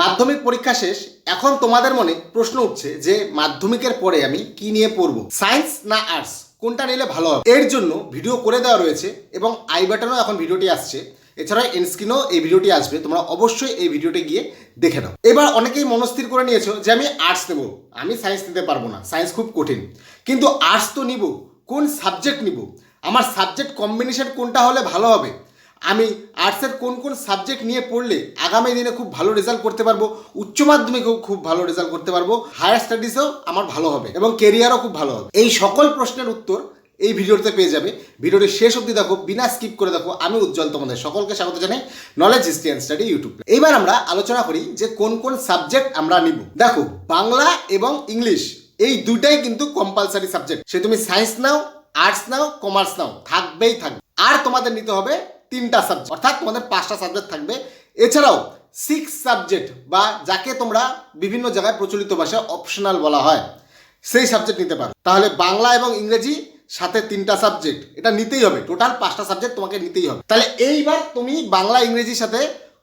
মাধ্যমিক পরীক্ষা শেষ, এখন তোমাদের মনে প্রশ্ন উঠছে যে মাধ্যমিকের পরে আমি কি নিয়ে পড়ব? সায়েন্স না আর্টস? কোনটা নিলে ভালো হবে? এর জন্য ভিডিও করে দেওয়া রয়েছে এবং আই বাটনও এখন ভিডিওটি আসছে। এছাড়া এনস্ক্রিনও এই ভিডিওটি আসবে। তোমরা অবশ্যই এই ভিডিওটি গিয়ে দেখে নাও। এবার অনেকেই মনস্থির করে নিয়েছো যে আমি আর্টস নেব। আমি সায়েন্স নিতে পারব না। সায়েন্স খুব কঠিন। কিন্তু আর্টস তো নিব। কোন সাবজেক্ট নিব? আমার সাবজেক্ট কম্বিনেশন কোনটা হলে ভালো হবে? আমি আর্টসের কোন কোন সাবজেক্ট নিয়ে পড়লে আগামী দিনে খুব ভালো রেজাল্ট করতে পারব, উচ্চ মাধ্যমিকেও খুব ভালো রেজাল্ট করতে পারব হায়ার স্টাডিজেও আমার ভালো হবে এবং কেরিয়ারও খুব ভালো হবে। এই সকল প্রশ্নের উত্তর এই ভিডিওতে পেয়ে যাবে। ভিডিওটি শেষ অবধি দেখো, বিনা স্কিপ করে দেখো, আমি উজ্জ্বল তোমাদের সকলকে স্বাগত জানাই knowledge history and study YouTube এইবার আমরা আলোচনা করি যে কোন কোন সাবজেক্ট আমরা নিব। দেখো, বাংলা এবং ইংলিশ, এই দুইটাই কিন্তু কম্পালসারি সাবজেক্ট সে তুমি সায়েন্স নাও আর্টস নাও কমার্স নাও, থাকবেই থাকবে। আর তোমাদের নিতে হবে তিনটা সাবজেক্ট অর্থাৎ তোমাদের পাঁচটা সাবজেক্ট থাকবে। এছাড়াও সিক্স সাবজেক্ট বা যাকে তোমরা বিভিন্ন জায়গায় প্রচলিত ভাষায় অপশনাল বলা হয়, সেই সাবজেক্ট নিতে পারো। তাহলে বাংলা এবং ইংরেজি সাথে তিনটা সাবজেক্ট এটা নিতেই হবে। টোটাল পাঁচটা সাবজেক্ট তোমাকে নিতেই হবে। তাহলে এইবার তুমি বাংলা, ইংরেজির সাথে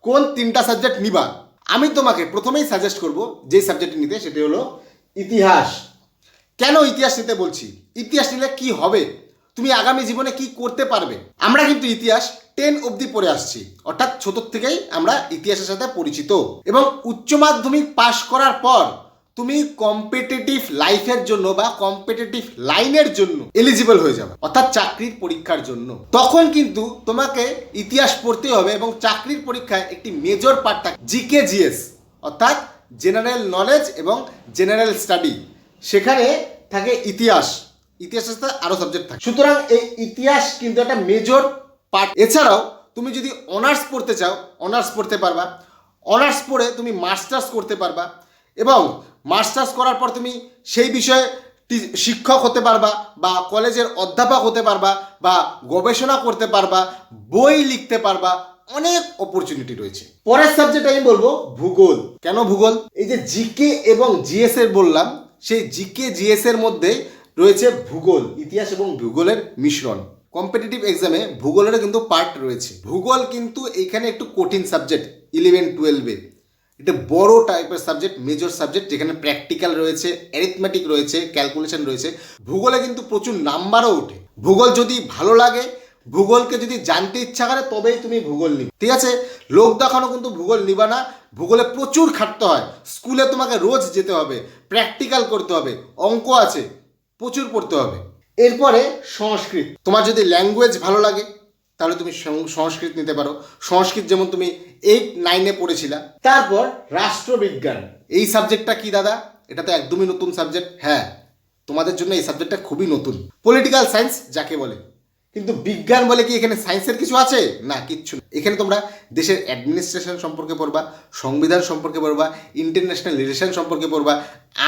কোন তিনটা সাবজেক্ট নিবা? আমি তোমাকে প্রথমেই সাজেস্ট করব যে সাবজেক্ট নিতে, সেটি হলো ইতিহাস। কেন ইতিহাস নিতে বলছি? ইতিহাস নিলে কি হবে? তুমি আগামী জীবনে কি করতে পারবে? আমরা কিন্তু ইতিহাস টেন অবধি পড়ে আসছি। অর্থাৎ ছোট থেকেই আমরা ইতিহাসের সাথে পরিচিত। এবং উচ্চ মাধ্যমিক পাশ করার পর তুমি কম্পিটিটিভ লাইফের জন্য বা কম্পিটিটিভ লাইনের জন্য এলিজিবল হয়ে যাবে, অর্থাৎ চাকরির পরীক্ষার জন্য। তখন কিন্তু তোমাকে ইতিহাস পড়তে হবে এবং চাকরির পরীক্ষায় একটি মেজর পার্ট থাকে জিকে জিএস অর্থাৎ জেনারেল নলেজ এবং জেনারেল স্টাডি সেখানে থাকে ইতিহাস। ইতিহাসের সাথে আরও সাবজেক্ট থাকে। সুতরাং এই ইতিহাস কিন্তু একটা মেজর পার্ট এছাড়াও, তুমি যদি অনার্স পড়তে চাও অনার্স পড়তে পারবা। অনার্স পড়ে তুমি মাস্টার্স করতে পারবা। এবং মাস্টার্স করার পর তুমি সেই বিষয়ে শিক্ষক হতে পারবা বা কলেজের অধ্যাপক হতে পারবা বা গবেষণা করতে পারবা, বই লিখতে পারবা, অনেক অপরচুনিটি রয়েছে। পরের সাবজেক্ট আমি বলব ভূগোল। কেন ভূগোল? এই যে জিকে এবং জিএস এর বললাম, সেই জিকে জিএস এর মধ্যে রয়েছে ভূগোল, ইতিহাস এবং ভূগোলের মিশ্রণ। কম্পিটিটিভ এক্সামে ভূগোলেরও কিন্তু পার্ট রয়েছে। ভূগোল কিন্তু এখানে একটু কঠিন সাবজেক্ট ইলেভেন টুয়েলভে এটা বড় টাইপের সাবজেক্ট মেজর সাবজেক্ট যেখানে প্র্যাকটিক্যাল রয়েছে অ্যারিথমেটিক রয়েছে ক্যালকুলেশন রয়েছে। ভূগোলে কিন্তু প্রচুর নাম্বারও ওঠে। ভূগোল যদি ভালো লাগে, ভূগোলকে যদি জানতে ইচ্ছা করে, তবেই তুমি ভূগোল নিবে। ঠিক আছে? লোক দেখানো কিন্তু ভূগোল নিবা না। ভূগোলে প্রচুর খাটতে হয়। স্কুলে তোমাকে রোজ যেতে হবে। প্র্যাকটিক্যাল করতে হবে। অঙ্ক আছে, প্রচুর পড়তে হবে। এরপরে সংস্কৃত। তোমার যদি ল্যাঙ্গুয়েজ ভালো লাগে, তাহলে তুমি সংস্কৃত নিতে পারো। সংস্কৃত যেমন তুমি এইট নাইনে পড়েছিলা। তারপর রাষ্ট্রবিজ্ঞান। এই সাবজেক্টটা কি দাদা? এটা তো একদমই নতুন সাবজেক্ট। হ্যাঁ তোমাদের জন্য এই সাবজেক্টটা খুবই নতুন। পলিটিক্যাল সায়েন্স যাকে বলে। কিন্তু বিজ্ঞান বলে কি এখানে সায়েন্সের কিছু আছে? না, কিচ্ছু। এখানে তোমরা দেশের অ্যাডমিনিস্ট্রেশন সম্পর্কে পড়বা, সংবিধান সম্পর্কে পড়বা ইন্টারন্যাশনাল রিলেশন সম্পর্কে পড়বা,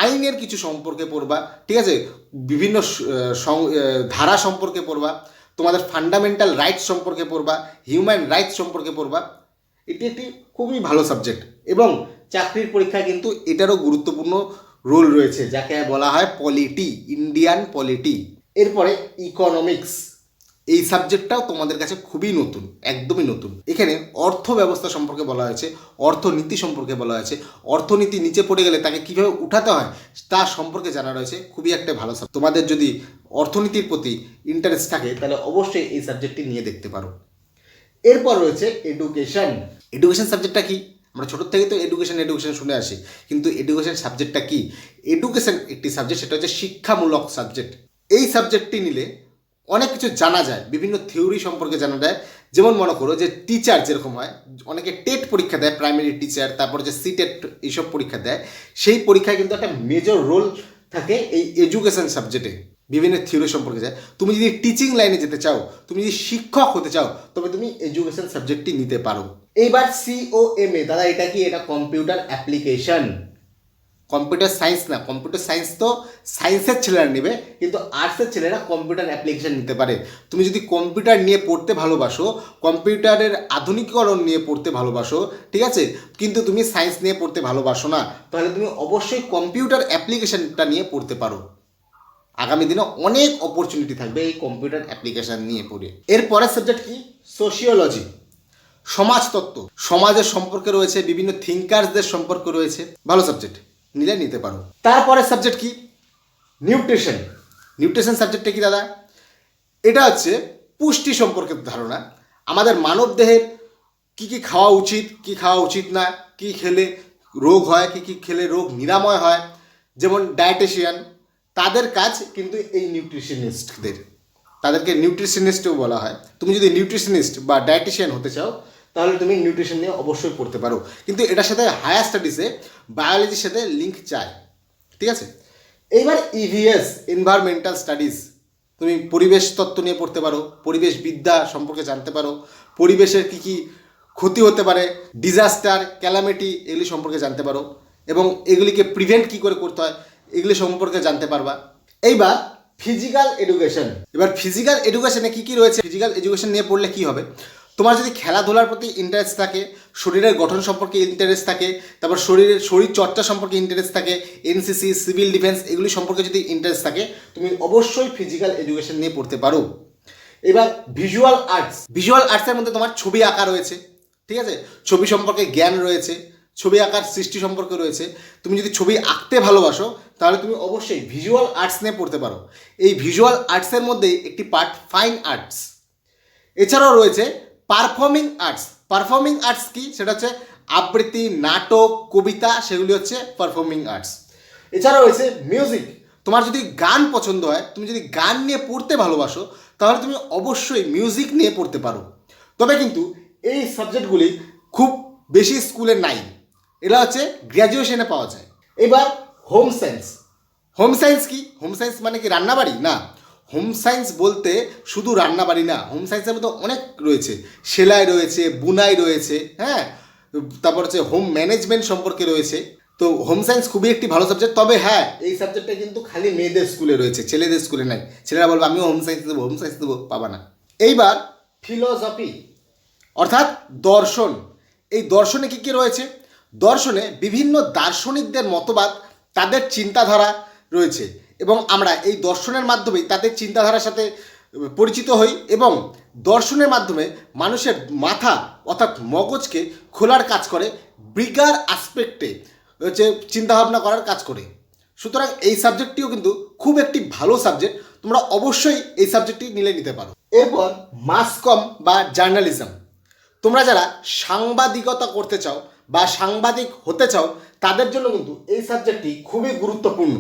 আইনের কিছু সম্পর্কে পড়বা, ঠিক আছে? বিভিন্ন ধারা সম্পর্কে পড়বা, তোমাদের ফান্ডামেন্টাল রাইটস সম্পর্কে পড়বা হিউম্যান রাইটস সম্পর্কে পড়বা। এটি একটি খুবই ভালো সাবজেক্ট এবং চাকরির পরীক্ষায় কিন্তু এটারও গুরুত্বপূর্ণ রোল রয়েছে, যাকে বলা হয় পলিটি ইন্ডিয়ান পলিটি এরপরে ইকোনমিক্স এই সাবজেক্টটাও তোমাদের কাছে খুবই নতুন, একদমই নতুন। এখানে অর্থ ব্যবস্থা সম্পর্কে বলা হয়েছে, অর্থনীতি সম্পর্কে বলা হয়েছে, অর্থনীতি নিচে পড়ে গেলে তাকে কীভাবে উঠাতে হয়, তা সম্পর্কে জানা রয়েছে, খুবই একটা ভালো তোমাদের যদি অর্থনীতির প্রতি ইন্টারেস্ট থাকে, তাহলে অবশ্যই এই সাবজেক্টটি নিয়ে দেখতে পারো। এরপর রয়েছে এডুকেশন এডুকেশন সাবজেক্টটা কি? আমরা ছোটোর থেকে তো এডুকেশন এডুকেশন শুনে আসি, কিন্তু এডুকেশন সাবজেক্টটা কি? এডুকেশন একটি সাবজেক্ট সেটা হচ্ছে শিক্ষামূলক সাবজেক্ট এই সাবজেক্টটি নিলে অনেক কিছু জানা যায়, বিভিন্ন থিওরি সম্পর্কে জানা যায়। যেমন মনে করো যে টিচার যেরকম হয়, অনেকে টেট পরীক্ষা দেয় প্রাইমারি টিচার তারপর যে সিটেট এইসব পরীক্ষা দেয়। সেই পরীক্ষায় কিন্তু একটা মেজর রোল থাকে এই এডুকেশন সাবজেক্টে বিভিন্ন থিওরি সম্পর্কে যায়। তুমি যদি টিচিং লাইনে যেতে চাও, তুমি যদি শিক্ষক হতে চাও, তবে তুমি এডুকেশন সাবজেক্টটি নিতে পারো। এইবার সিওএম এ দাদা, এটা কি? এটা কম্পিউটার অ্যাপ্লিকেশন কম্পিউটার সায়েন্স না কম্পিউটার সায়েন্স তো সায়েন্সের ছেলেরা নেবে, কিন্তু আর্টসের ছেলেরা কম্পিউটার অ্যাপ্লিকেশন নিতে পারে। তুমি যদি কম্পিউটার নিয়ে পড়তে ভালোবাসো কম্পিউটারের আধুনিকীকরণ নিয়ে পড়তে ভালোবাসো, ঠিক আছে? কিন্তু তুমি সায়েন্স নিয়ে পড়তে ভালোবাসো না, তাহলে তুমি অবশ্যই কম্পিউটার অ্যাপ্লিকেশনটা নিয়ে পড়তে পারো। আগামী দিনে অনেক অপরচুনিটি থাকবে এই কম্পিউটার অ্যাপ্লিকেশন নিয়ে পড়ে। এর পরের সাবজেক্ট কি? সোশিওলজি সমাজতত্ত্ব। সমাজের সম্পর্কে রয়েছে, বিভিন্ন থিঙ্কার্সদের সম্পর্ক রয়েছে। ভালো সাবজেক্ট নিলে নিতে পারো। তারপরের সাবজেক্ট কি? নিউট্রিশন নিউট্রিশন সাবজেক্টটা কি দাদা? এটা হচ্ছে পুষ্টি সম্পর্কিত ধারণা। আমাদের মানব দেহের কী কী খাওয়া উচিত, কী খাওয়া উচিত না, কী খেলে রোগ হয়, কী কী খেলে রোগ নিরাময় হয়। যেমন ডায়েটেশিয়ান তাদের কাজ কিন্তু এই নিউট্রিশনিস্টদের তাদেরকে নিউট্রিশনিস্টও বলা হয়। তুমি যদি নিউট্রিশনিস্ট বা ডায়েটিশিয়ান হতে চাও তাহলে তুমি নিউট্রিশন নিয়ে অবশ্যই পড়তে পারো। কিন্তু এটার সাথে হায়ার স্টাডিজে বায়োলজির সাথে লিঙ্ক চায় ঠিক আছে? এইবার ইভিএস এনভায়রনমেন্টাল স্টাডিজ তুমি পরিবেশ তত্ত্ব নিয়ে পড়তে পারো, পরিবেশ বিদ্যা সম্পর্কে জানতে পারো, পরিবেশের কী কী ক্ষতি হতে পারে ডিজাস্টার ক্যালামিটি এগুলি সম্পর্কে জানতে পারো, এবং এগুলিকে প্রিভেন্ট কী করে করতে হয়, এগুলি সম্পর্কে জানতে পারবা। এইবার ফিজিক্যাল এডুকেশন এবার ফিজিক্যাল এডুকেশনে কী কী রয়েছে? ফিজিক্যাল এডুকেশন নিয়ে পড়লে কী হবে? তোমার যদি খেলাধুলার প্রতি ইন্টারেস্ট থাকে, শরীরের গঠন সম্পর্কে ইন্টারেস্ট থাকে, তারপর শরীরের শরীর চর্চা সম্পর্কে ইন্টারেস্ট থাকে এনসিসি সিভিল ডিফেন্স এগুলি সম্পর্কে যদি ইন্টারেস্ট থাকে, তুমি অবশ্যই ফিজিক্যাল এডুকেশন নিয়ে পড়তে পারো। এবার ভিজুয়াল আর্টস ভিজুয়াল আর্টসের মধ্যে তোমার ছবি আঁকা রয়েছে, ঠিক আছে? ছবি সম্পর্কে জ্ঞান রয়েছে, ছবি আঁকার সৃষ্টি সম্পর্কে রয়েছে। তুমি যদি ছবি আঁকতে ভালোবাসো, তাহলে তুমি অবশ্যই ভিজুয়াল আর্টস নিয়ে পড়তে পারো। এই ভিজুয়াল আর্টসের মধ্যেই একটি পার্ট ফাইন আর্টস এছাড়াও রয়েছে পারফর্মিং আর্টস পারফর্মিং আর্টস কি? সেটা হচ্ছে আবৃত্তি, নাটক, কবিতা, সেগুলি হচ্ছে পারফর্মিং আর্টস এছাড়াও রয়েছে মিউজিক তোমার যদি গান পছন্দ হয়, তুমি যদি গান নিয়ে পড়তে ভালোবাসো, তাহলে তুমি অবশ্যই মিউজিক নিয়ে পড়তে পারো। তবে কিন্তু এই সাবজেক্টগুলি খুব বেশি স্কুলে নাই। এরা হচ্ছে গ্র্যাজুয়েশনে পাওয়া যায়। এবার হোম সায়েন্স হোম সায়েন্স কি? হোম সায়েন্স মানে কি রান্নাবাড়ি? না। হোম সায়েন্স বলতে শুধু রান্নাবাড়ি না হোম সায়েন্সের মধ্যে অনেক রয়েছে। সেলাই রয়েছে, বুনাই রয়েছে হ্যাঁ? তারপর হচ্ছে হোম ম্যানেজমেন্ট সম্পর্কে রয়েছে। তো হোম সায়েন্স খুবই একটি ভালো সাবজেক্ট তবে হ্যাঁ এই সাবজেক্টটা কিন্তু খালি মেয়েদের স্কুলে রয়েছে, ছেলেদের স্কুলে নাই। ছেলেরা বলবে, আমিও হোম সায়েন্স দেবো হোম সায়েন্স দেবো, পাবা না। এইবার ফিলোসফি অর্থাৎ দর্শন। এই দর্শনে কী কী রয়েছে? দর্শনে বিভিন্ন দার্শনিকদের মতবাদ, তাদের চিন্তাধারা রয়েছে। এবং আমরা এই দর্শনের মাধ্যমেই তাদের চিন্তাধারার সাথে পরিচিত হই এবং দর্শনের মাধ্যমে মানুষের মাথা অর্থাৎ মগজকে খোলার কাজ করে ব্রিগার আসপেক্টে হচ্ছে চিন্তাভাবনা করার কাজ করে। সুতরাং এই সাবজেক্টটিও কিন্তু খুব একটি ভালো সাবজেক্ট, তোমরা অবশ্যই এই সাবজেক্টটি নিলে নিতে পারো। এরপর মাস কম বা জার্নালিজম। তোমরা যারা সাংবাদিকতা করতে চাও বা সাংবাদিক হতে চাও, তাদের জন্য কিন্তু এই সাবজেক্টটি খুবই গুরুত্বপূর্ণ।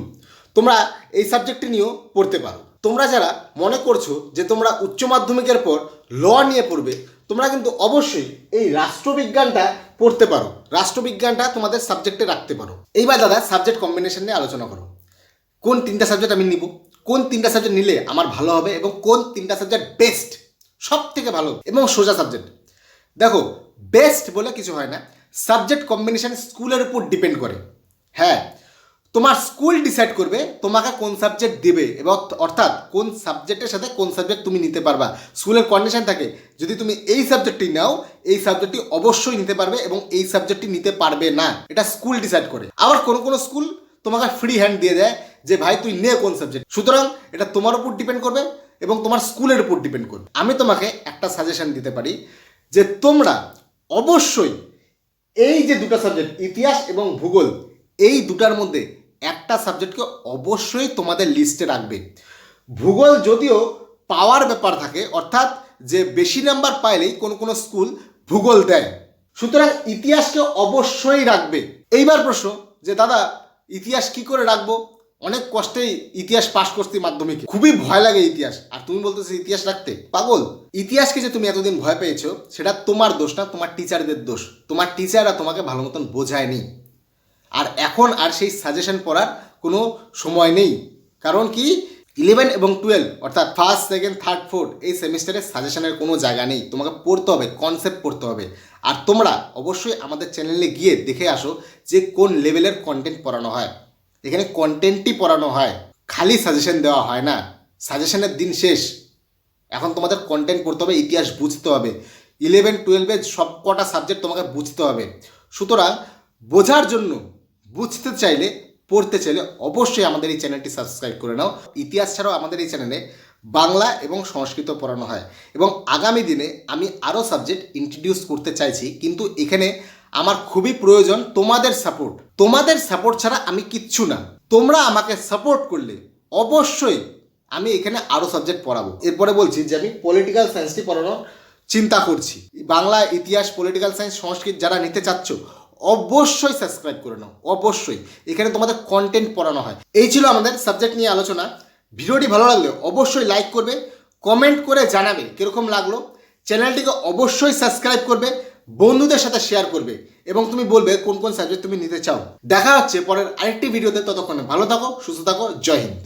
তোমরা এই সাবজেক্টটি নিয়েও পড়তে পারো। তোমরা যারা মনে করছ যে তোমরা উচ্চ মাধ্যমিকের পর ল নিয়ে পড়বে, তোমরা কিন্তু অবশ্যই এই রাষ্ট্রবিজ্ঞানটা পড়তে পারো। রাষ্ট্রবিজ্ঞানটা তোমাদের সাবজেক্টে রাখতে পারো। এইবার দাদা সাবজেক্ট কম্বিনেশন নিয়ে আলোচনা করো। কোন তিনটা সাবজেক্ট আমি নিব? কোন তিনটা সাবজেক্ট নিলে আমার ভালো হবে এবং কোন তিনটা সাবজেক্ট বেস্ট সব থেকে ভালো এবং সোজা সাবজেক্ট দেখো বেস্ট বলে কিছু হয় না। সাবজেক্ট কম্বিনেশন স্কুলের উপর ডিপেন্ড করে। হ্যাঁ তোমার স্কুল ডিসাইড করবে তোমাকে কোন সাবজেক্ট দেবে এবং অর্থাৎ কোন সাবজেক্টের সাথে কোন সাবজেক্ট তুমি নিতে পারবা। স্কুলের কন্ডিশন থাকে, যদি তুমি এই সাবজেক্টটি নাও, এই সাবজেক্টটি অবশ্যই নিতে পারবে এবং এই সাবজেক্টটি নিতে পারবে না। এটা স্কুল ডিসাইড করে। আবার কোনো কোনো স্কুল তোমাকে ফ্রি হ্যান্ড দিয়ে দেয় যে, ভাই, তুই নে কোন সাবজেক্ট সুতরাং এটা তোমার উপর ডিপেন্ড করবে এবং তোমার স্কুলের উপর ডিপেন্ড করবে। আমি তোমাকে একটা সাজেশন দিতে পারি যে, তোমরা অবশ্যই এই যে দুটো সাবজেক্ট ইতিহাস এবং ভূগোল, এই দুটার মধ্যে একটা সাবজেক্টকে অবশ্যই তোমাদের লিস্টে রাখবে। ভূগোল যদিও পাওয়ার ব্যাপার থাকে, অর্থাৎ যে বেশি নাম্বার পাইলেই কোনো কোনো স্কুল ভূগোল দেয়। সুতরাং ইতিহাসকে অবশ্যই রাখবে। এইবার প্রশ্ন যে, দাদা, ইতিহাস কি করে রাখব? অনেক কষ্টেই ইতিহাস পাশ করতে মাধ্যমিকে। খুবই ভয় লাগে ইতিহাস। আর তুমি বলতেছো ইতিহাস রাখতে? পাগল। ইতিহাসকে যে তুমি এতদিন ভয় পেয়েছ, সেটা তোমার দোষ না, তোমার টিচারদের দোষ। তোমার টিচাররা তোমাকে ভালো মতন বোঝায়নি। আর এখন আর সেই সাজেশন পড়ার কোনো সময় নেই। কারণ কি? ইলেভেন এবং টুয়েলভ অর্থাৎ ফার্স্ট সেকেন্ড থার্ড ফোর্থ এই সেমিস্টারে সাজেশনের কোনো জায়গা নেই। তোমাকে পড়তে হবে কনসেপ্ট পড়তে হবে। আর তোমরা অবশ্যই আমাদের চ্যানেলে গিয়ে দেখে আসো যে কোন লেভেলের কন্টেন্ট পড়ানো হয়। এখানে কন্টেন্টই পড়ানো হয়, খালি সাজেশন দেওয়া হয় না। সাজেশনের দিন শেষ। এখন তোমাদের কন্টেন্ট পড়তে হবে, ইতিহাস বুঝতে হবে। ইলেভেন টুয়েলভের সব কটা সাবজেক্ট তোমাকে বুঝতে হবে। সুতরাং বোঝার জন্য বুঝতে চাইলে, পড়তে চাইলে অবশ্যই আমাদের এই চ্যানেলটি সাবস্ক্রাইব করে নাও। ইতিহাস ছাড়াও আমাদের এই চ্যানেলে বাংলা এবং সংস্কৃত পড়ানো হয়। এবং আগামী দিনে আমি আরও সাবজেক্ট ইন্ট্রোডিউস করতে চাইছি, কিন্তু এখানে আমার খুবই প্রয়োজন তোমাদের সাপোর্ট তোমাদের সাপোর্ট ছাড়া আমি কিচ্ছু না। তোমরা আমাকে সাপোর্ট করলে অবশ্যই আমি এখানে আরও সাবজেক্ট পড়াবো। এরপরে বলছি যে আমি পলিটিক্যাল সায়েন্সটি পড়ানোর চিন্তা করছি। বাংলা ইতিহাস পলিটিক্যাল সায়েন্স সংস্কৃত যারা নিতে চাচ্ছ অবশ্যই সাবস্ক্রাইব করে নাও, অবশ্যই। এখানে তোমাদের কন্টেন্ট পড়ানো হয়। এই ছিল আমাদের সাবজেক্ট নিয়ে আলোচনা। ভিডিওটি ভালো লাগলে অবশ্যই লাইক করবে কমেন্ট করে জানাবে কীরকম লাগল। চ্যানেলটিকে অবশ্যই সাবস্ক্রাইব করবে, বন্ধুদের সাথে শেয়ার করবে এবং তুমি বলবে কোন কোন সাবজেক্ট তুমি নিতে চাও। দেখা হচ্ছে পরের আরেকটি ভিডিওতে, ততক্ষণে ভালো থাকো, সুস্থ থাকো, জয় হিন্দ।